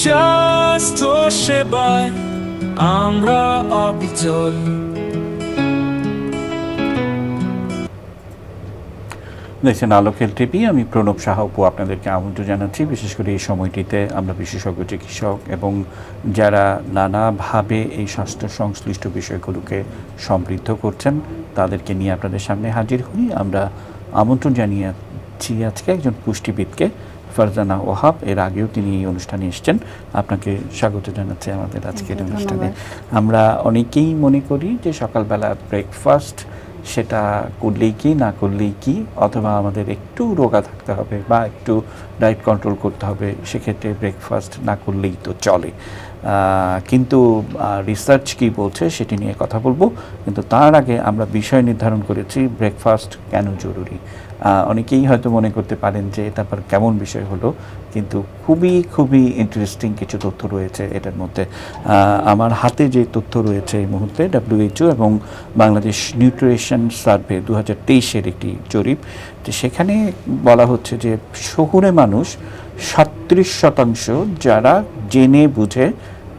স্বাস্থ্য সেবায় আমরা অবিচল দেখছেন আলোকেল টিভি, আমি প্রণব সাহা উপু আপনাদেরকে আমন্ত্রণ জানাচ্ছি। বিশেষ করে এই সময়টিতে আমরা বিশেষজ্ঞ চিকিৎসক এবং যারা নানাভাবে এই স্বাস্থ্য সংশ্লিষ্ট বিষয়গুলোকে সমৃদ্ধ করছেন, তাদেরকে নিয়ে আপনাদের সামনে হাজির হই। আমরা আমন্ত্রণ জানিয়েছি আজকে একজন পুষ্টিবিদকে। ফারজানা ওহাব এর আগেও তিনি এই অনুষ্ঠানে এসেছেন। আপনাকে স্বাগত জানাচ্ছি আমাদের আজকের অনুষ্ঠানে। আমরা অনেকেই মনে করি যে সকালবেলা ব্রেকফাস্ট সেটা করলেই কি না করলেই কি অথবা আমাদের একটু রোগা থাকতে হবে বা একটু ডায়েট কন্ট্রোল করতে হবে সেক্ষেত্রে ব্রেকফাস্ট না করলেই তো চলে। কিন্তু রিসার্চ কি বলছে সেটি নিয়ে কথা বলব। কিন্তু তার আগে আমরা বিষয় নির্ধারণ করেছি ব্রেকফাস্ট কেন জরুরি? অনেকেই হয়তো মনে করতে পারেন যে এটা আবার কেমন বিষয় হলো, কিন্তু খুবই খুবই ইন্টারেস্টিং কিছু তথ্য রয়েছে এটার মধ্যে। আমার হাতে যে তথ্য রয়েছে এই মুহূর্তে ডাব্লিউএইচও এবং বাংলাদেশ নিউট্রিশন সার্ভে দু হাজার তেইশের একটি জরিপ তো সেখানে বলা হচ্ছে যে শহুরে মানুষ সাত্রিশ শতাংশ যারা জেনে বুঝে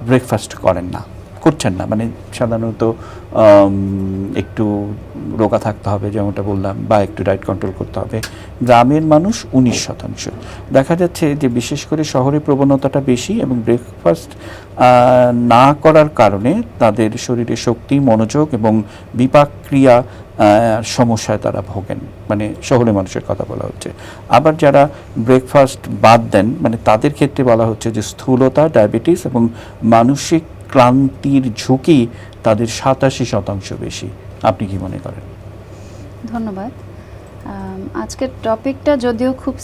ব্রেকফাস্ট করেন না। করছেন না। মানে সাধারণত একটু রোগা থাকতে হবে যেমনটা বললাম, বা একটু ডায়েট কন্ট্রোল করতে হবে। গ্রামের মানুষ উনিশ শতাংশ। দেখা যাচ্ছে যে বিশেষ করে শহরে প্রবণতাটা বেশি এবং ব্রেকফাস্ট না করার কারণে তাদের শরীরে শক্তি, মনোযোগ এবং বিপাক ক্রিয়া সমস্যায় তারা ভোগেন। মানে শহরে মানুষের কথা বলা হচ্ছে। আবার যারা ব্রেকফাস্ট বাদ দেন মানে তাদের ক্ষেত্রে বলা হচ্ছে যে স্থূলতা ডায়াবেটিস এবং মানসিক ক্লান্তির ঝুঁকি তাদের সাতাশি শতাংশ বেশি। আপনি কি মনে করেন? ধন্যবাদ। আজকের টপিকটা যদিও খুব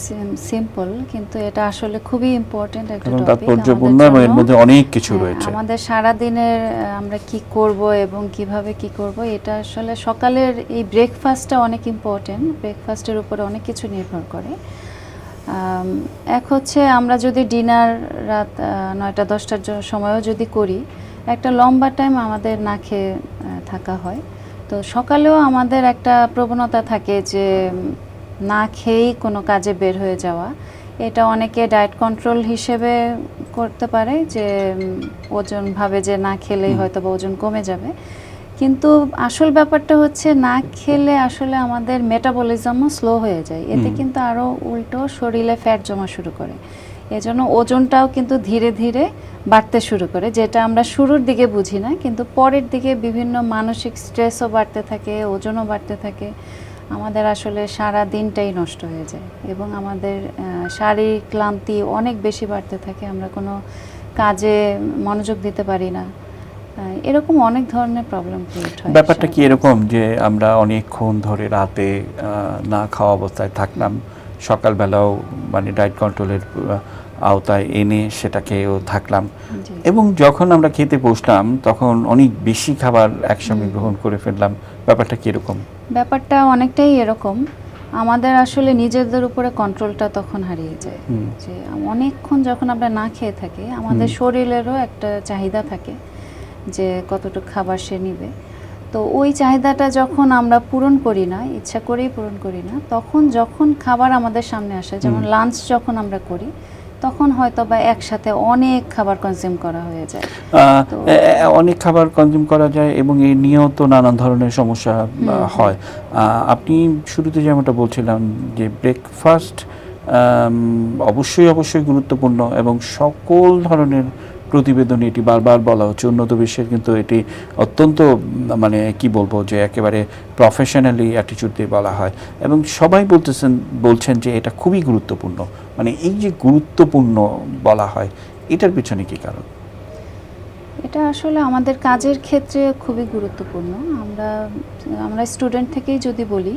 সিম্পল কিন্তু এটা আসলে খুবই ইম্পর্টেন্ট একটা টপিক তাৎপর্যপূর্ণ এবং এর মধ্যে অনেক কিছু রয়েছে। আমাদের সারা দিনের আমরা কি করব এবং কীভাবে কি করব এটা আসলে সকালের এই ব্রেকফাস্টটা অনেক ইম্পর্টেন্ট ব্রেকফাস্টের উপরে অনেক কিছু নির্ভর করে। এক হচ্ছে আমরা যদি ডিনার রাত নয়টা দশটার সময়ও যদি করি একটা লম্বা টাইম আমাদের না খেয়ে থাকা হয়। তো সকালেও আমাদের একটা প্রবণতা থাকে যে না খেয়েই কোনো কাজে বের হয়ে যাওয়া। এটা অনেকে ডায়েট কন্ট্রোল হিসেবে করতে পারে যে ওজন ভাবে যে না খেলেই হয়তো বা ওজন কমে যাবে। কিন্তু আসল ব্যাপারটা হচ্ছে না খেলে আসলে আমাদের মেটাবলিজমও স্লো হয়ে যায়। এতে কিন্তু আরও উল্টো শরীরে ফ্যাট জমা শুরু করে। এজন্য ওজনটাও কিন্তু ধীরে ধীরে বাড়তে শুরু করে যেটা আমরা শুরুর দিকে বুঝি না কিন্তু পরের দিকে বিভিন্ন মানসিক স্ট্রেসও বাড়তে থাকে ওজনও বাড়তে থাকে। আমাদের আসলে সারা দিনটাই নষ্ট হয়ে যায় এবং আমাদের শারীরিক ক্লান্তি অনেক বেশি বাড়তে থাকে। আমরা কোনো কাজে মনোযোগ দিতে পারি না। এরকম অনেক ধরনের প্রবলেম ক্রিয়েট হয় ব্যাপারটা কি এরকম যে আমরা অনেকক্ষণ ধরে রাতে না খাওয়া অবস্থায় থাকলাম সকালবেলাও মানে ডায়েট কন্ট্রোলের আওতায় এনে সেটাকেও থাকলাম। এবং যখন আমরা খেতে বসলাম তখন অনেক বেশি খাবার একসঙ্গে গ্রহণ করে ফেললাম। ব্যাপারটা কি এরকম? ব্যাপারটা অনেকটাই এরকম। আমাদের আসলে নিজেদের উপরে কন্ট্রোলটা তখন হারিয়ে যায়। যে অনেকক্ষণ যখন আমরা না খেয়ে থাকি আমাদের শরীরেরও একটা চাহিদা থাকে। যে কতটুকু খাবার সে নিবে। তো ওই চাহিদাটা যখন আমরা পূরণ করি না ইচ্ছা করেই পূরণ করি না তখন যখন খাবার আমাদের সামনে আসে যেমন লাঞ্চ যখন আমরা করি তখন হয়তো বা একসাথে অনেক খাবার কনজিউম করা হয়ে যায়। অনেক খাবার কনজিউম করা যায় এবং এই নিয়েও তো নানান ধরনের সমস্যা হয়। আপনি শুরুতে যেমনটা বলছিলাম যে ব্রেকফাস্ট অবশ্যই অবশ্যই গুরুত্বপূর্ণ এবং সকল ধরনের প্রতিবেদনে এটি বারবার বলা হচ্ছে। উন্নত বিশ্বের কিন্তু এটি অত্যন্ত মানে কি বলব, যে একেবারে প্রফেশনালি অ্যাটিটিউড দিয়ে বলা হয়। এবং সবাই বলতেছেন, বলছেন যে এটা খুবই গুরুত্বপূর্ণ। মানে এই যে গুরুত্বপূর্ণ বলা হয়, এটার পিছনে কি কারণ? এটা আসলে আমাদের কাজের ক্ষেত্রে খুবই গুরুত্বপূর্ণ। আমরা আমরা স্টুডেন্ট থেকেই যদি বলি,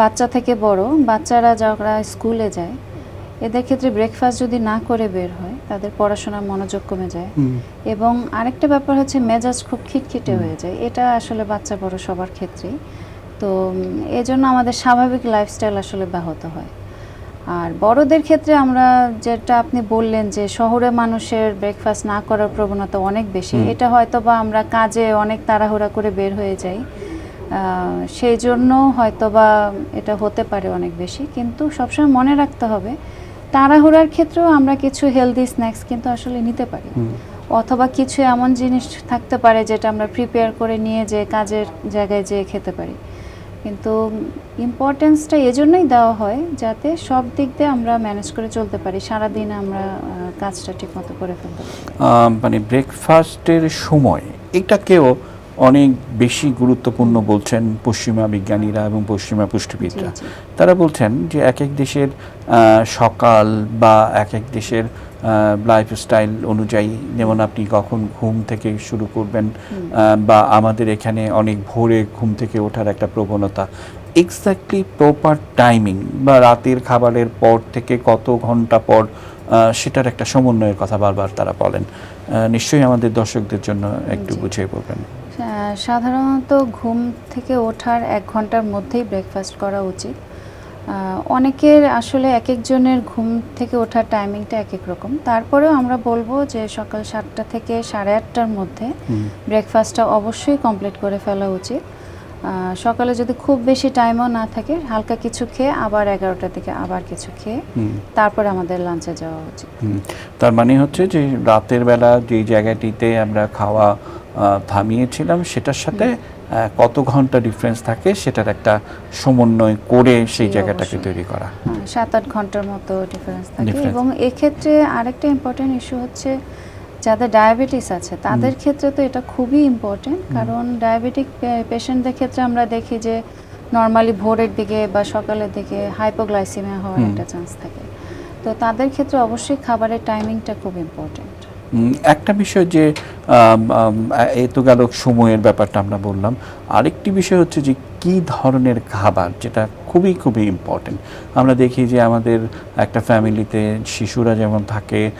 বাচ্চা থেকে বড়, বাচ্চারা যারা স্কুলে যায় এদের ক্ষেত্রে ব্রেকফাস্ট যদি না করে বের হয় তাদের পড়াশোনার মনোযোগ কমে যায়। এবং আরেকটা ব্যাপার হচ্ছে মেজাজ খুব খিটখিটে হয়ে যায়। এটা আসলে বাচ্চা বড় সবার ক্ষেত্রেই। তো এজন্য আমাদের স্বাভাবিক লাইফস্টাইল আসলে ব্যাহত হয়। আর বড়দের ক্ষেত্রে আমরা যেটা আপনি বললেন যে শহরে মানুষের ব্রেকফাস্ট না করার প্রবণতা অনেক বেশি। এটা হয়তো বা আমরা কাজে অনেক তাড়াহুড়া করে বের হয়ে যাই। সেই জন্য হয়তো বা এটা হতে পারে অনেক বেশি। কিন্তু সবসময় মনে রাখতে হবে তাড়াহুড়ার ক্ষেত্রেও আমরা কিছু হেলদি স্ন্যাক্স কিন্তু আসলে নিতে পারি। অথবা কিছু এমন জিনিস থাকতে পারে যেটা আমরা প্রিপেয়ার করে নিয়ে যে কাজের জায়গায় যেয়ে খেতে পারি। কিন্তু ইম্পর্টেন্সটা এজন্যই দেওয়া হয় যাতে সব দিক দিয়ে আমরা ম্যানেজ করে চলতে পারি। সারাদিন আমরা কাজটা ঠিকমতো করে ফেলতে পারি। মানে ব্রেকফাস্টের সময় এটাকেও অনেক বেশি গুরুত্বপূর্ণ বলছেন পশ্চিমা বিজ্ঞানীরা এবং পশ্চিমা পুষ্টিবিদরা। তারা বলছেন যে এক এক দেশের সকাল বা এক এক দেশের লাইফস্টাইল অনুযায়ী যেমন আপনি কখন ঘুম থেকে শুরু করবেন বা আমাদের এখানে অনেক ভোরে ঘুম থেকে ওঠার একটা প্রবণতা। এক্স্যাক্টলি প্রপার টাইমিং বা রাতের খাবারের পর থেকে কত ঘণ্টা পর সেটার একটা সমন্বয়ের কথা বারবার তারা বলেন। নিশ্চয়ই আমাদের দর্শকদের জন্য একটু বুঝিয়ে বলবেন। আহ, সাধারণত ঘুম থেকে ওঠার এক ঘণ্টার মধ্যেই ব্রেকফাস্ট করা উচিত। অনেকের আসলে এক একজনের ঘুম থেকে ওঠার টাইমিংটা এক এক রকম। তারপরেও আমরা বলব যে সকাল সাতটা থেকে সাড়ে আটটার মধ্যে ব্রেকফাস্টটা অবশ্যই কমপ্লিট করে ফেলা উচিত। সকালে যদি খুব বেশি টাইমও না থাকে হালকা কিছু খেয়ে আবার এগারোটা থেকে আবার কিছু খেয়ে তারপরে আমাদের লাঞ্চে যাওয়া উচিত। তার মানে হচ্ছে যে রাতের বেলা যে জায়গাটিতে আমরা খাওয়া থামিয়েছিলাম সেটার সাথে কত ঘণ্টা ডিফারেন্স থাকে সেটার একটা সমন্বয় করে সেই জায়গাটাকে তৈরি করা। সাত আট ঘণ্টার মতো ডিফারেন্স থাকে। এবং এক্ষেত্রে আরেকটা ইম্পর্টেন্ট ইস্যু হচ্ছে যাদের ডায়াবেটিস আছে তাদের ক্ষেত্রে তো এটা খুবই ইম্পর্টেন্ট কারণ ডায়াবেটিক পেশেন্টদের ক্ষেত্রে আমরা দেখি যে নর্মালি ভোরের দিকে বা সকালের দিকে হাইপোগ্লাইসিমিয়া হওয়ার একটা চান্স থাকে। তো তাদের ক্ষেত্রে অবশ্যই খাবারের টাইমিংটা খুব ইম্পর্টেন্ট একটা বিষয় যে আম, আম, এ তো গেল সময়ের ব্যাপারটা আমরা বললাম আরেকটি বিষয় হচ্ছে যে কি ধরনের খাবার যেটা খুবই খুবই ইম্পর্টেন্ট আমরা দেখি যে আমাদের একটা ফ্যামিলিতে শিশুরা যেমন থাকে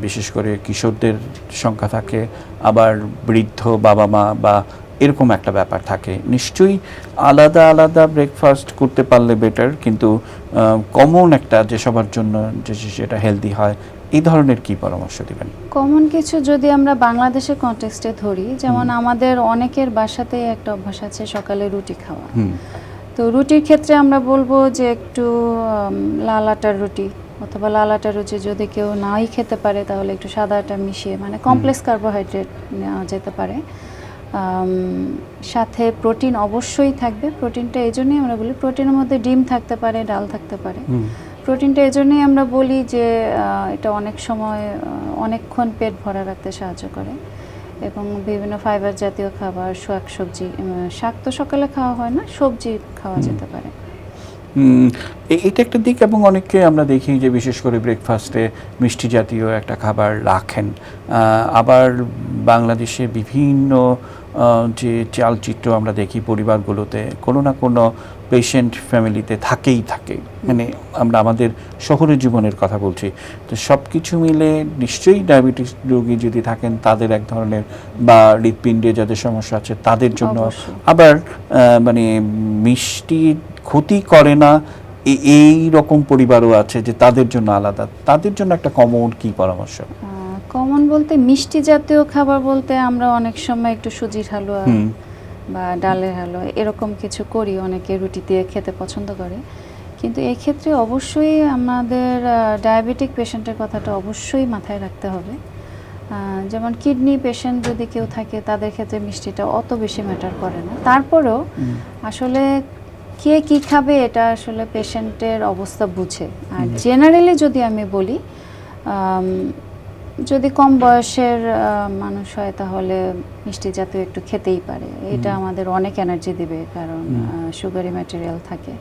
বিশেষ করে কিশোরদের সংখ্যা থাকে আবার বৃদ্ধ বাবা মা বা এরকম একটা ব্যাপার থাকে। নিশ্চয়ই আলাদা আলাদা ব্রেকফাস্ট করতে পারলে বেটার কিন্তু কমন একটা যে সবার জন্য যে সেটা হেলদি হয় এই ধরনের কি পরামর্শ দিবেন? কমন কিছু যদি আমরা বাংলাদেশের কনটেক্সটে ধরি যেমন আমাদের অনেকের বাসাতেই একটা অভ্যাস আছে সকালে রুটি খাওয়া। তো রুটির ক্ষেত্রে আমরা বলব যে একটু লাল আটার রুটি অথবা লাল আটার রুটি যদি কেউ নাই খেতে পারে তাহলে একটু সাদা আটা মিশিয়ে মানে কমপ্লেক্স কার্বোহাইড্রেট নেওয়া যেতে পারে। সাথে প্রোটিন অবশ্যই থাকবে। প্রোটিনটা এই জন্যই আমরা বলি প্রোটিনের মধ্যে ডিম থাকতে পারে ডাল থাকতে পারে। প্রোটিনটা এই জন্যই আমরা বলি যে এটা অনেক সময় অনেকক্ষণ পেট ভরা রাখতে সাহায্য করে এবং বিভিন্ন ফাইবার জাতীয় খাবার শাক সবজি শাক তো সকালে খাওয়া হয় না সবজি খাওয়া যেতে পারে। এটা একটা দিক এবং অনেককে আমরা দেখি যে বিশেষ করে ব্রেকফাস্টে মিষ্টি জাতীয় একটা খাবার রাখেন। আবার বাংলাদেশে বিভিন্ন যে চালচিত্র আমরা দেখি পরিবারগুলোতে কোনো না কোনো পেশেন্ট ফ্যামিলিতে থাকেই থাকে। মানে আমরা আমাদের শহরের জীবনের কথা বলছি। তো সব কিছু মিলে নিশ্চয়ই ডায়াবেটিস রোগী যদি থাকেন তাদের এক ধরনের বা হৃৎপিণ্ডে যাদের সমস্যা আছে তাদের জন্য আবার মানে মিষ্টি ক্ষতি করে না এই রকম পরিবারও আছে যে তাদের জন্য আলাদা। তাদের জন্য একটা কমন কি পরামর্শ? কমন বলতে মিষ্টি জাতীয় খাবার বলতে আমরা অনেক সময় একটু সুজির হালুয়া বা ডালের হালুয়া এরকম কিছু করি। অনেকে রুটি দিয়ে খেতে পছন্দ করে। কিন্তু এক্ষেত্রে অবশ্যই আমাদের ডায়াবেটিক পেশেন্টের কথাটা অবশ্যই মাথায় রাখতে হবে। যেমন কিডনি পেশেন্ট যদি কেউ থাকে তাদের ক্ষেত্রে মিষ্টিটা অত বেশি ম্যাটার করে না। তারপরেও আসলে কে কি খাবে এটা আসলে পেশেন্টের অবস্থা বুঝে। আর জেনারেলি যদি আমি বলি যদি কম বয়সের মানুষ হয় তাহলে মিষ্টি জাতীয় একটু খেতেই পারে। এটা আমাদের অনেক এনার্জি দিবে কারণ সুগারি ম্যাটেরিয়াল থাকে।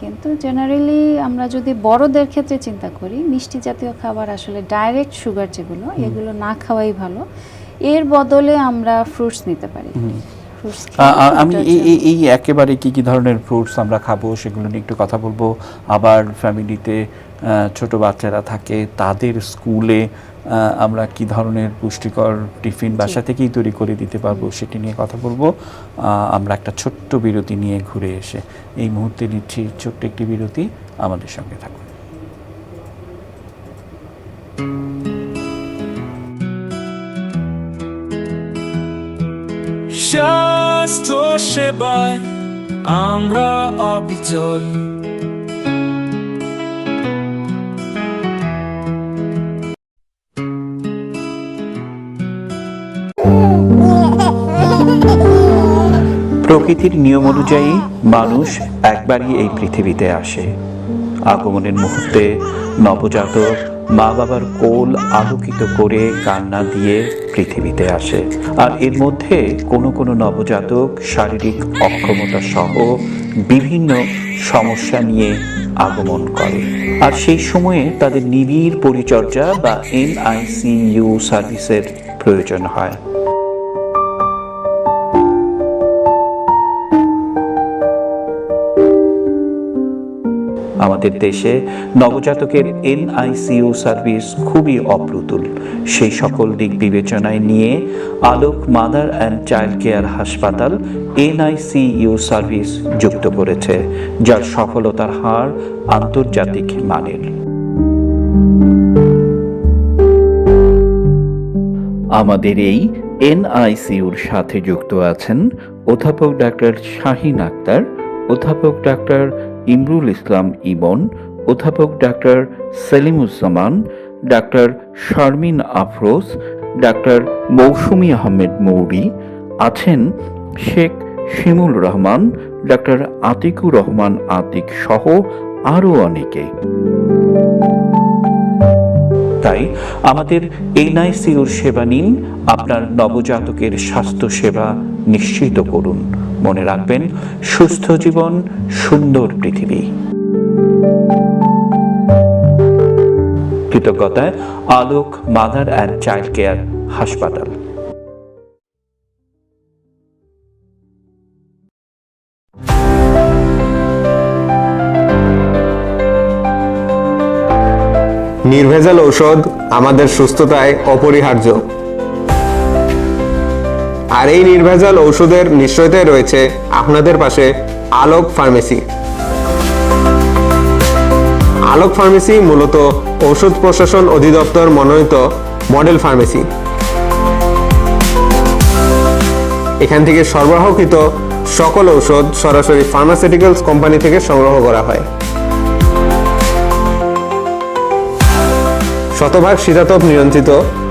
কিন্তু জেনারেলি আমরা যদি বড়দের ক্ষেত্রে চিন্তা করি মিষ্টি জাতীয় খাবার আসলে ডাইরেক্ট সুগার যেগুলো এগুলো না খাওয়াই ভালো। এর বদলে আমরা ফ্রুটস নিতে পারি। আমি এই একেবারে কি কি ধরনের ফ্রুটস আমরা খাব সেগুলো নিয়ে একটু কথা বলব। আবার ফ্যামিলিতে ছোট বাচ্চারা থাকে তাদের স্কুলে আমরা কি ধরনের পুষ্টিকর টিফিন বাসা থেকেই তৈরি করে দিতে পারব সেটি নিয়ে কথা বলব। আহ, আমরা একটা ছোট্ট বিরতি নিয়ে ঘুরে এসে এই মুহূর্তে নিচ্ছি ছোট্ট একটি বিরতি। আমাদের সঙ্গে থাকুন। স্বাস্থ্য সেবায় আমরা অবিচল। প্রকৃতির নিয়ম অনুযায়ী মানুষ একবারই এই পৃথিবীতে আসে। আগমনের মুহূর্তে নবজাতক মা বাবার কোল আলোকিত করে কান্না দিয়ে পৃথিবীতে আসে। আর এর মধ্যে কোনো কোনো নবজাতক শারীরিক অক্ষমতা সহ বিভিন্ন সমস্যা নিয়ে আগমন করে। আর সেই সময়ে তাদের নিবিড় পরিচর্যা বা এনআইসিইউ সার্ভিসের প্রয়োজন হয়। আমাদের দেশে নবজাতকের এনআইসিইউ সার্ভিস খুবই অপ্রতুল। সেই সকল দিক বিবেচনায় নিয়ে Alok, mother and child care হাসপাতাল এনআইসিইউ সার্ভিস যুক্ত করেছে, যার সফলতার হার আন্তর্জাতিক মানের। আমাদের এই এনআইসিউর সাথে যুক্ত আছেন অধ্যাপক ডাক্তার শাহিন আক্তার, অধ্যাপক ডাক্তার ইমরুল ইসলাম ইমন অধ্যাপক doctor Selimuzzaman, doctor Sharmin Afroz, doctor Mousumi Ahmed Mouri, আছেন শেখ শিমুল রহমান, ডাক্তার আতিকুর রহমান আতিক সহ আরও অনেকে। তাই আমাদের এনআইসিউর সেবা নিন, আপনার নবজাতকের স্বাস্থ্য সেবা নিশ্চিত করুন। মনে রাখবেন, সুস্থ জীবন, সুন্দর পৃথিবী। কৃতজ্ঞতায় Alok, mother and child care হাসপাতাল। নির্ভেজাল ঔষধ আমাদের সুস্থতায় অপরিহার্য। আর এই নির্ভেজাল ঔষধের নিশ্চয়তায় রয়েছে আপনাদের পাশে আলোক ফার্মেসি। আলোক ফার্মেসি মূলত ঔষধ প্রশাসন অধিদপ্তর মনোনীত মডেল ফার্মেসি। এখান থেকে সরবরাহকৃত সকল ঔষধ সরাসরি ফার্মাসিউটিক্যালস কোম্পানি থেকে সংগ্রহ করা হয়। শতভাগ শীতাতপ নিয়ন্ত্রিত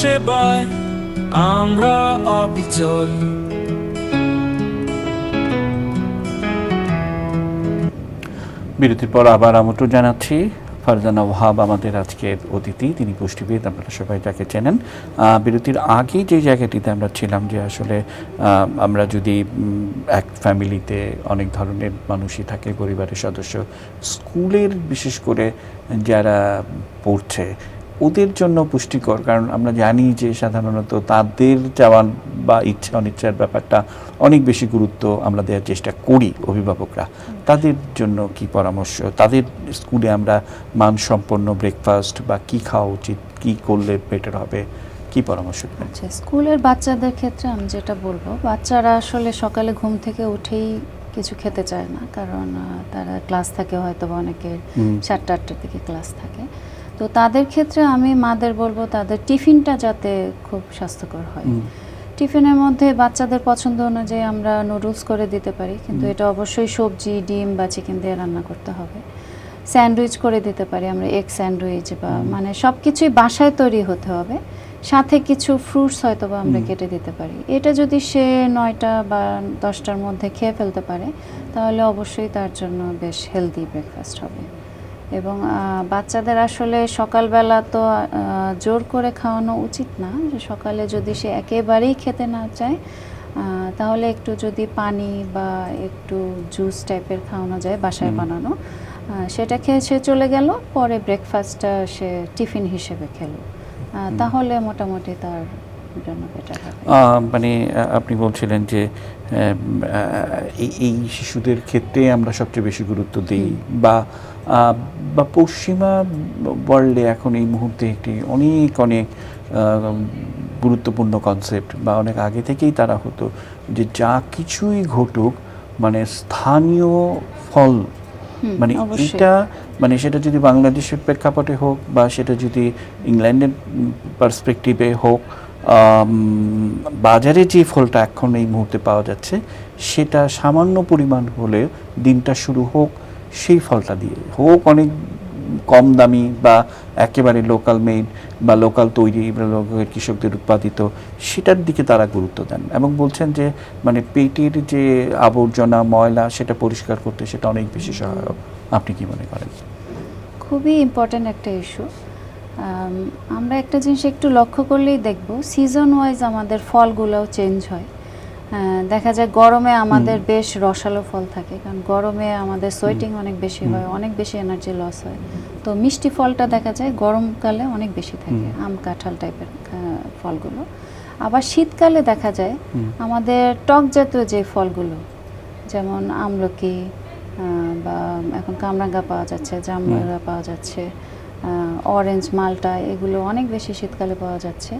সেবায় আমরা অবিচল বিরতির পর আবার আমন্ত্রণ জানাচ্ছি। ফারজানা ওহাব আমাদের আজকের অতিথি, তিনি পুষ্টিবিদ আপনারা সবাই যাকে চেনেন। বিরতির আগে যে জায়গাটিতে আমরা ছিলাম যে আসলে আমরা যদি এক ফ্যামিলিতে অনেক ধরনের মানুষই থাকে, পরিবারের সদস্য, স্কুলের বিশেষ করে যারা পড়ছে ওদের জন্য পুষ্টিকর কারণ আমরা জানি যে সাধারণত তাদের যাওয়া বা ইচ্ছা অনিচ্ছার ব্যাপারটা অনেক বেশি গুরুত্ব আমরা দেওয়ার চেষ্টা করি অভিভাবকরা। তাদের জন্য কি পরামর্শ? তাদের স্কুলে আমরা মানসম্পন্ন ব্রেকফাস্ট বা কি খাওয়া উচিত কি করলে বেটার হবে? কি পরামর্শ আচ্ছা স্কুলের বাচ্চাদের ক্ষেত্রে আমি যেটা বলব বাচ্চারা আসলে সকালে ঘুম থেকে উঠেই কিছু খেতে চায় না কারণ তারা ক্লাস থাকে হয়তো বা অনেকের। সাতটা আটটার দিকে ক্লাস থাকে। তো তাদের ক্ষেত্রে আমি মাদের বলব তাদের টিফিনটা যাতে খুব স্বাস্থ্যকর হয়। টিফিনের মধ্যে বাচ্চাদের পছন্দ অনুযায়ী আমরা নুডলস করে দিতে পারি কিন্তু এটা অবশ্যই সবজি ডিম বা চিকেন দিয়ে রান্না করতে হবে। স্যান্ডউইচ করে দিতে পারি আমরা এগ স্যান্ডউইচ বা মানে সব কিছুই বাসায় তৈরি হতে হবে। সাথে কিছু ফ্রুটস হয়তো বা আমরা কেটে দিতে পারি। এটা যদি সে নয়টা বা দশটার মধ্যে খেয়ে ফেলতে পারে তাহলে অবশ্যই তার জন্য বেশ হেলদি ব্রেকফাস্ট হবে। এবং বাচ্চাদের আসলে সকালবেলা তো জোর করে খাওয়ানো উচিত না। সকালে যদি সে একেবারেই খেতে না চায় তাহলে একটু যদি পানি বা একটু জুস টাইপের খাওয়ানো যায় বাসায় বানানো সেটা খেয়ে সে চলে গেল পরে ব্রেকফাস্টটা সে টিফিন হিসেবে খেলো। তাহলে মোটামুটি তার জন্য বেটার হবে। মানে আপনি বলছিলেন যে এই শিশুদের ক্ষেত্রে আমরা সবচেয়ে বেশি গুরুত্ব দিই বা বা পশ্চিমা ওয়ার্ল্ডে এখন এই মুহূর্তে একটি অনেক অনেক গুরুত্বপূর্ণ কনসেপ্ট বা অনেক আগে থেকেই তারা হতো যে যা কিছুই ঘটুক মানে স্থানীয় ফল মানে। এটা মানে সেটা যদি বাংলাদেশের প্রেক্ষাপটে হোক বা সেটা যদি ইংল্যান্ডের পার্সপেক্টিভে হোক বাজারে যে ফলটা এখন এই মুহূর্তে পাওয়া যাচ্ছে সেটা সামান্য পরিমাণ হলে দিনটা শুরু হোক সেই ফলটা দিয়ে। হোক অনেক কম দামি বা একেবারে লোকাল মেড বা লোকাল তৈরি local কৃষকদের উৎপাদিত, সেটার দিকে তারা গুরুত্ব দেন এবং বলছেন যে মানে পেটের যে আবর্জনা, ময়লা, সেটা পরিষ্কার করতে সেটা অনেক বেশি সহায়ক। আপনি কি মনে করেন? খুবই ইম্পর্ট্যান্ট একটা ইস্যু আমরা একটা জিনিস একটু লক্ষ্য করলেই দেখব সিজন ওয়াইজ আমাদের ফলগুলোও চেঞ্জ হয়। দেখা যায় গরমে আমাদের বেশ রসালো ফল থাকে কারণ গরমে আমাদের সোয়েটিং অনেক বেশি হয় অনেক বেশি এনার্জি লস হয়। তো মিষ্টি ফলটা দেখা যায় গরমকালে অনেক বেশি থাকে আম কাঁঠাল টাইপের ফলগুলো। আবার শীতকালে দেখা যায় আমাদের টক জাতীয় যে ফলগুলো যেমন আমলকি বা এখন কামরাঙ্গা পাওয়া যাচ্ছে জামরাঙ্গা পাওয়া যাচ্ছে অরেঞ্জ মালটা এগুলো অনেক বেশি শীতকালে পাওয়া যাচ্ছে।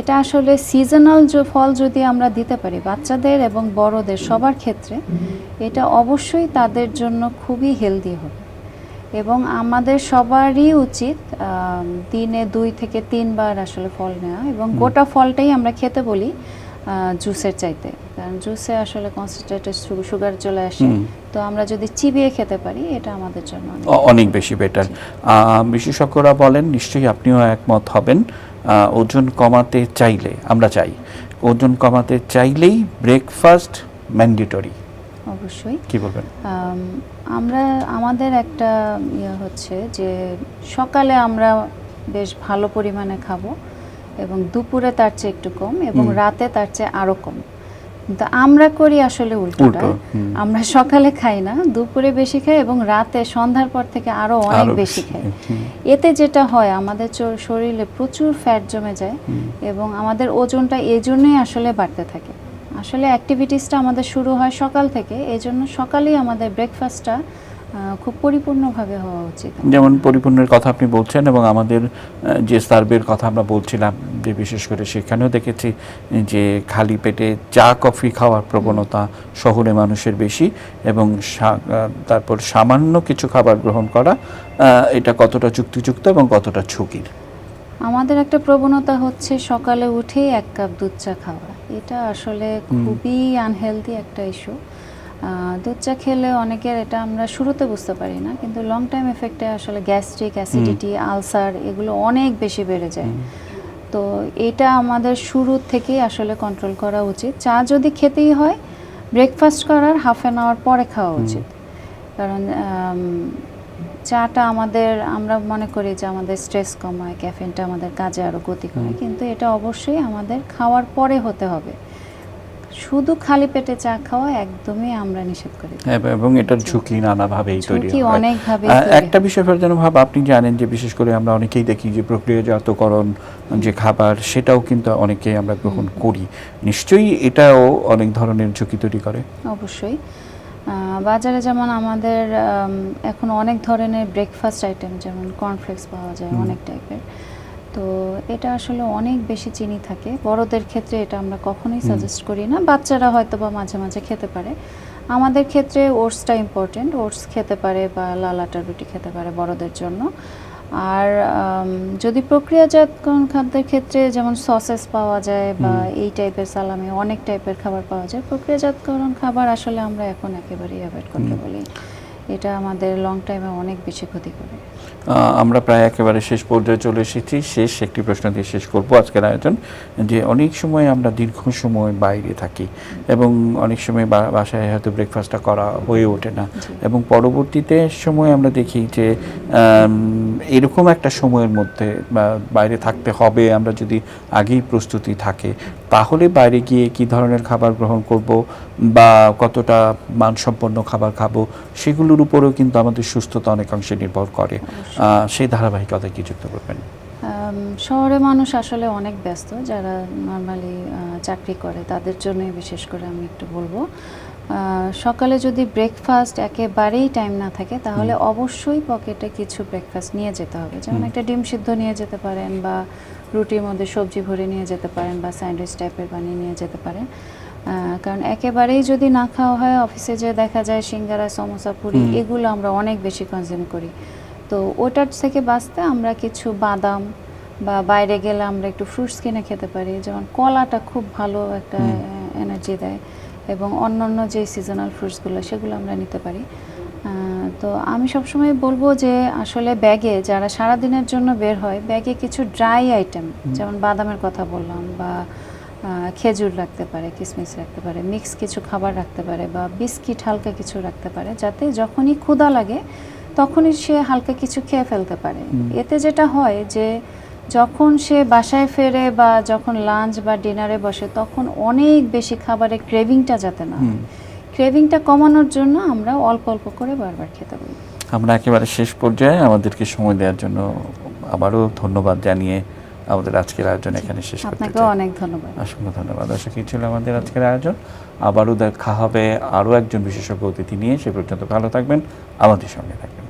এটা আসলে সিজনাল যে ফল যদি আমরা দিতে পারি বাচ্চাদের এবং বড়দের সবার ক্ষেত্রে এটা অবশ্যই তাদের জন্য খুবই হেলদি হবে। এবং আমাদের সবারই উচিত দিনে দুই থেকে তিনবার আসলে ফল নেওয়া এবং গোটা ফলটাই আমরা খেতে বলি। জুসের চাইতে। কারণ জুসে আসলে কনসেন্ট্রেটেড সুগার চলে আসে। তো আমরা যদি চিবিয়ে খেতে পারি এটা আমাদের জন্য অনেক বেশি বেটার বিশেষজ্ঞরা বলেন নিশ্চয়ই আপনিও একমত হবেন ওজন কমাতে চাইলে আমরা চাই। ওজন কমাতে চাইলেই ব্রেকফাস্ট ম্যান্ডেটরি অবশ্যই। কি বলবেন? আমরা আমাদের একটা ইয়ে হচ্ছে যে সকালে আমরা বেশ ভালো পরিমাণে খাব। এবং দুপুরে তার চেয়ে একটু কম এবং রাতে তার চেয়ে আরও কম। কিন্তু আমরা করি আসলে উল্টোটা আমরা সকালে খাই না দুপুরে বেশি খাই এবং রাতে সন্ধ্যার পর থেকে আরও অনেক বেশি খাই। এতে যেটা হয় আমাদের শরীরে প্রচুর ফ্যাট জমে যায় এবং আমাদের ওজনটা এই জন্যই আসলে বাড়তে থাকে। আসলে অ্যাক্টিভিটিসটা আমাদের শুরু হয় সকাল থেকে এই জন্য সকালেই আমাদের ব্রেকফাস্টটা খুব পরিপূর্ণভাবে হওয়া উচিত। যেমন পরিপূর্ণের কথা আপনি বলছেন এবং আমাদের যে সার্ভের কথা আমরা বলছিলাম যে বিশেষ করে সেখানেও দেখেছি যে খালি পেটে চা কফি খাওয়ার প্রবণতা শহরে মানুষের বেশি এবং তারপর সামান্য কিছু খাবার গ্রহণ করা এটা কতটা যুক্তিযুক্ত এবং কতটা ঝুঁকির? আমাদের একটা প্রবণতা হচ্ছে সকালে উঠেই এক কাপ দুধ চা খাওয়া। এটা আসলে খুবই আনহেলদি একটা ইস্যু দুধ চা খেলে অনেকের এটা আমরা শুরুতে বুঝতে পারি না কিন্তু লং টাইম এফেক্টে আসলে গ্যাস্ট্রিক অ্যাসিডিটি আলসার এগুলো অনেক বেশি বেড়ে যায়। তো এটা আমাদের শুরু থেকেই আসলে কন্ট্রোল করা উচিত। চা যদি খেতেই হয় ব্রেকফাস্ট করার হাফ অ্যান আওয়ার পরে খাওয়া উচিত। কারণ চাটা আমাদের আমরা মনে করি যে আমাদের স্ট্রেস কমায় ক্যাফেনটা আমাদের কাজে আরও গতি করে কিন্তু এটা অবশ্যই আমাদের খাওয়ার পরে হতে হবে। শুধু খালি পেটে চা খাওয়া একদমই আমরা নিষেধ করি এব- এবং এটার ঝুঁকি নানাভাবেই তৈরি হয়। অনেকভাবেই আহ, একটা বিষয় যেন ভাব আপনি জানেন যে বিশেষ করে আমরা অনেকেই দেখি যে প্রক্রিয়াজাতকরণ যে খাবার সেটাও কিন্তু অনেকেই আমরা গ্রহণ করি। নিশ্চয়ই এটাও অনেক ধরনের ঝুঁকি তৈরি করে। অবশ্যই। বাজারে যেমন আমাদের এখন অনেক ধরনের ব্রেকফাস্ট আইটেম যেমন কর্নফ্লেক্স পাওয়া যায় অনেক টাইপের তো এটা আসলে অনেক বেশি চিনি থাকে। বড়দের ক্ষেত্রে এটা আমরা কখনোই সাজেস্ট করি না। বাচ্চারা হয়তো বা মাঝে মাঝে খেতে পারে। আমাদের ক্ষেত্রে ওটসটা ইম্পর্টেন্ট ওটস খেতে পারে বা লাল আটার রুটি খেতে পারে বড়দের জন্য। আর যদি প্রক্রিয়াজাত খাদ্যের ক্ষেত্রে যেমন সসেস পাওয়া যায় বা এই টাইপের সালামি অনেক টাইপের খাবার পাওয়া যায় প্রক্রিয়াজাতকরণ খাবার আসলে আমরা এখন একেবারেই অ্যাভয়েড করতে বলি। এটা আমাদের লং টাইমে অনেক বেশি ক্ষতি করে। আমরা প্রায় একেবারে শেষ পর্যায়ে চলে এসেছি। শেষ একটি প্রশ্ন দিয়ে শেষ করব আজকের আয়োজন যে অনেক সময় আমরা দীর্ঘ সময় বাইরে থাকি এবং অনেক সময় বা- বাসায় হয়তো ব্রেকফাস্টটা করা হয়ে ওঠে না। এবং পরবর্তীতে সময় আমরা দেখি যে এরকম একটা সময়ের মধ্যে বাইরে থাকতে হবে। আমরা যদি আগেই প্রস্তুতি থাকে তাহলে বাইরে গিয়ে কি ধরনের খাবার গ্রহণ করব বা কতটা মানসম্পন্ন খাবার খাব সেগুলোর উপরেও কিন্তু আমাদের সুস্থতা অনেকাংশে নির্ভর করে। সেই ধারাবাহিকতা কি যুক্ত করবেন? শহরে মানুষ আসলে অনেক ব্যস্ত যারা নর্মালি চাকরি করে তাদের জন্যই বিশেষ করে আমি একটু বলব। সকালে যদি ব্রেকফাস্ট একেবারেই টাইম না থাকে তাহলে অবশ্যই পকেটে কিছু ব্রেকফাস্ট নিয়ে যেতে হবে। যেমন একটা ডিম সিদ্ধ নিয়ে যেতে পারেন বা রুটির মধ্যে সবজি ভরে নিয়ে যেতে পারেন বা স্যান্ডউইচ টাইপের বানিয়ে নিয়ে যেতে পারেন। কারণ একেবারেই যদি না খাওয়া হয় অফিসে যে দেখা যায় সিঙ্গারা সমোসা পুরি এগুলো আমরা অনেক বেশি কনজিউম করি। তো ওটার থেকে বাঁচতে আমরা কিছু বাদাম বা বাইরে গেলে আমরা একটু ফ্রুটস কিনে খেতে পারি। যেমন কলাটা খুব ভালো একটা এনার্জি দেয়। এবং অন্যান্য যে সিজনাল ফ্রুটসগুলো সেগুলো আমরা নিতে পারি। তো আমি সবসময় বলব যে আসলে ব্যাগে যারা সারা দিনের জন্য বের হয় ব্যাগে কিছু ড্রাই আইটেম যেমন বাদামের কথা বললাম বা খেজুর রাখতে পারে কিশমিশ রাখতে পারে মিক্স কিছু খাবার রাখতে পারে বা বিস্কিট হালকা কিছু রাখতে পারে যাতে যখনই ক্ষুধা লাগে তখনই সে হালকা কিছু খেয়ে ফেলতে পারে। এতে যেটা হয় যে যখন সে বাসায় ফেরে বা যখন লাঞ্চ বা ডিনারে বসে তখন অনেক বেশি খাবারের ক্রেভিংটা যাতে না ক্রেভিংটা কমানোর জন্য আমরা অল্প অল্প করে বারবার খেতে বলি। আমরা একেবারে শেষ পর্যায়ে আমাদেরকে সময় দেওয়ার জন্য আবারও ধন্যবাদ জানিয়ে আমাদের আজকের আয়োজন এখানে শেষ করতে আপনাকেও অনেক ধন্যবাদ। অসংখ্য ধন্যবাদ। দর্শক এই ছিল আমাদের আজকের আয়োজন। আবারও দেখা হবে আরও একজন বিশেষজ্ঞ অতিথি নিয়ে। সে পর্যন্ত ভালো থাকবেন। আমাদের সঙ্গে থাকবেন।